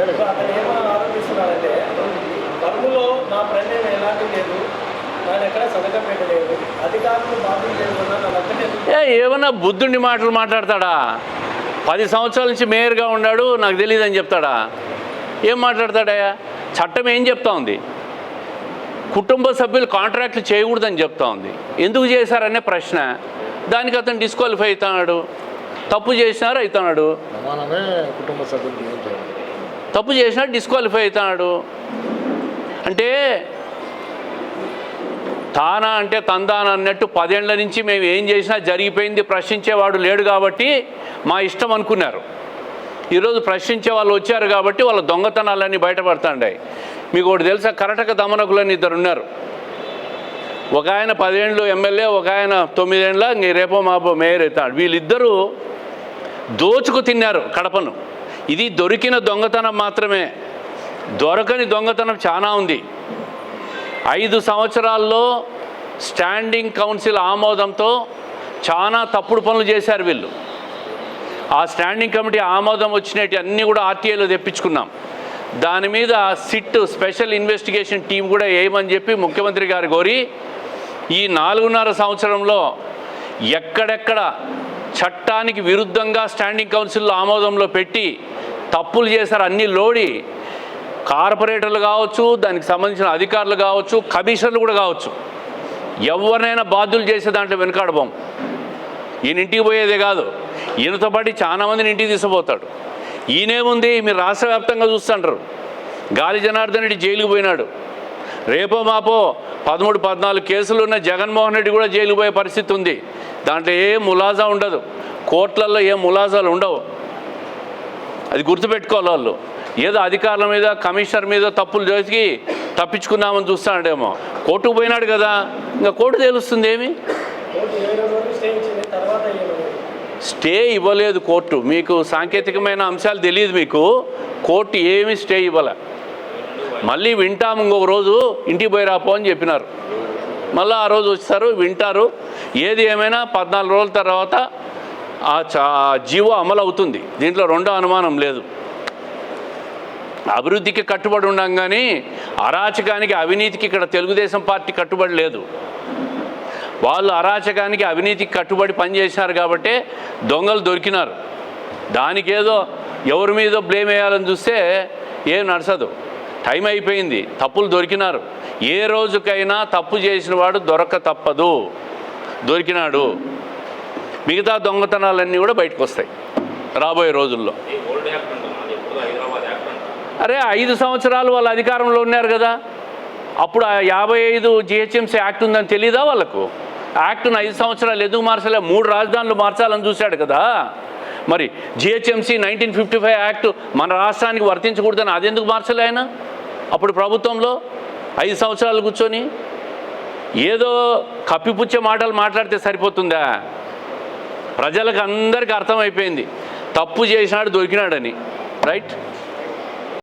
అతను ఏమో ఆరోపిస్తున్నాడంటే కర్ములో నా ప్రమేయం ఎలాంటి లేదు ఏమన్నా బుద్ధుండి మాటలు మాట్లాడతాడా? పది సంవత్సరాల నుంచి మేయర్గా ఉన్నాడు నాకు తెలియదని చెప్తాడా? ఏం మాట్లాడతాడయ్యా? చట్టం ఏం చెప్తా ఉంది? కుటుంబ సభ్యులు కాంట్రాక్ట్లు చేయకూడదని చెప్తా ఉంది. ఎందుకు చేశారనే ప్రశ్న. దానికి అతను డిస్క్వాలిఫై అవుతున్నాడు. తప్పు చేసినారు అవుతున్నాడు? కుటుంబ సభ్యులు తప్పు చేసినా డిస్క్వాలిఫై అవుతాడు. అంటే తానా అంటే తందాన అన్నట్టు పదేళ్ళ నుంచి మేము ఏం చేసినా జరిగిపోయింది ప్రశ్నించేవాడు లేడు కాబట్టి మా ఇష్టం అనుకున్నారు. ఈరోజు ప్రశ్నించే వాళ్ళు వచ్చారు కాబట్టి వాళ్ళ దొంగతనాలన్నీ బయటపడుతుంటాయి మీకు ఒకటి తెలుసా? కరటక దమనకులని ఇద్దరు ఉన్నారు. ఒక ఆయన పదేళ్ళు ఎమ్మెల్యే ఒక ఆయన తొమ్మిదేళ్ళ రేపో మాపో మేయర్ అవుతాడు. వీళ్ళిద్దరూ దోచుకు తిన్నారు కడపను. ఇది దొరికిన దొంగతనం మాత్రమే. దొరకని దొంగతనం చాలా ఉంది. ఐదు సంవత్సరాల్లో స్టాండింగ్ కౌన్సిల్ ఆమోదంతో చాలా తప్పుడు పనులు చేశారు వీళ్ళు. ఆ స్టాండింగ్ కమిటీ ఆమోదం వచ్చినట్టు అన్నీ కూడా ఆర్టీఐలో తెప్పించుకున్నాం. దాని మీద సిట్ స్పెషల్ ఇన్వెస్టిగేషన్ టీం కూడా వేయమని చెప్పి ముఖ్యమంత్రి గారు కోరి ఈ నాలుగున్నర సంవత్సరంలో ఎక్కడెక్కడ చట్టానికి విరుద్ధంగా స్టాండింగ్ కౌన్సిల్లో ఆమోదంలో పెట్టి తప్పులు చేశారు అన్నీ లోడి. కార్పొరేటర్లు కావచ్చు దానికి సంబంధించిన అధికారులు కావచ్చు కమిషనర్లు కూడా కావచ్చు. ఎవరినైనా బాధ్యులు చేసే దాంట్లో వెనుకాడబోం ఈయన ఇంటికి పోయేదే కాదు. ఈయనతో పాటు చాలా మందిని ఇంటికి తీసుకుపోతాడు. ఈయనేముంది మీరు రాష్ట్ర వ్యాప్తంగా చూస్తుంటారు. గాలి జనార్దన్ రెడ్డి జైలుకు పోయినాడు. రేపో మాపో పదమూడు పద్నాలుగు కేసులు ఉన్న జగన్మోహన్ రెడ్డి కూడా జైలుకు పోయే పరిస్థితి ఉంది. దాంట్లో ఏ ములాజా ఉండదు. కోర్టులలో ఏ ములాజాలు ఉండవు. అది గుర్తుపెట్టుకోవాలి వాళ్ళు. ఏదో అధికారుల మీద కమిషనర్ మీద తప్పులు చేసి తప్పించుకుందామని చూస్తాడేమో. కోర్టుకు పోయినాడు కదా. ఇంకా కోర్టు తెలుస్తుంది ఏమి? స్టే ఇవ్వలేదు కోర్టు. మీకు సాంకేతికమైన అంశాలు తెలియదు మీకు. కోర్టు ఏమి స్టే ఇవ్వలే. మళ్ళీ వింటాము ఇంకొక రోజు ఇంటికి పోయి రాపో అని చెప్పినారు. మళ్ళీ ఆ రోజు వచ్చారు వింటారు. ఏది ఏమైనా పద్నాలుగు రోజుల తర్వాత ఆ చా జీవో అమలు అవుతుంది. దీంట్లో రెండో అనుమానం లేదు. అభివృద్ధికి కట్టుబడి ఉన్నాం కానీ అరాచకానికి అవినీతికి ఇక్కడ తెలుగుదేశం పార్టీ కట్టుబడి లేదు. వాళ్ళు అరాచకానికి అవినీతికి కట్టుబడి పనిచేశారు కాబట్టి దొంగలు దొరికినారు. దానికేదో ఎవరి మీద బ్లేమ్ వేయాలని చూస్తే ఏం నడచదు టైం అయిపోయింది తప్పులు దొరికినారు. ఏ రోజుకైనా తప్పు చేసిన వాడు దొరక తప్పదు. దొరికినాడు. మిగతా దొంగతనాలన్నీ కూడా బయటకు వస్తాయి రాబోయే రోజుల్లో. అరే ఐదు సంవత్సరాలు వాళ్ళు అధికారంలో ఉన్నారు కదా. అప్పుడు ఆ యాభై ఐదు జిహెచ్ఎంసీ యాక్ట్ ఉందని తెలీదా వాళ్ళకు? యాక్ట్ను ఐదు సంవత్సరాలు ఎందుకు మార్చలే? మూడు రాజధానులు మార్చాలని చూశాడు కదా. మరి GHMC nineteen fifty five act మన రాష్ట్రానికి వర్తించకూడదని అది ఎందుకు మార్చలే ఆయన? అప్పుడు ప్రభుత్వంలో ఐదు సంవత్సరాలు కూర్చొని ఏదో కప్పిపుచ్చే మాటలు మాట్లాడితే సరిపోతుందా? ప్రజలకు అందరికీ అర్థమైపోయింది. తప్పు చేసినాడు దొరికినాడని. రైట్?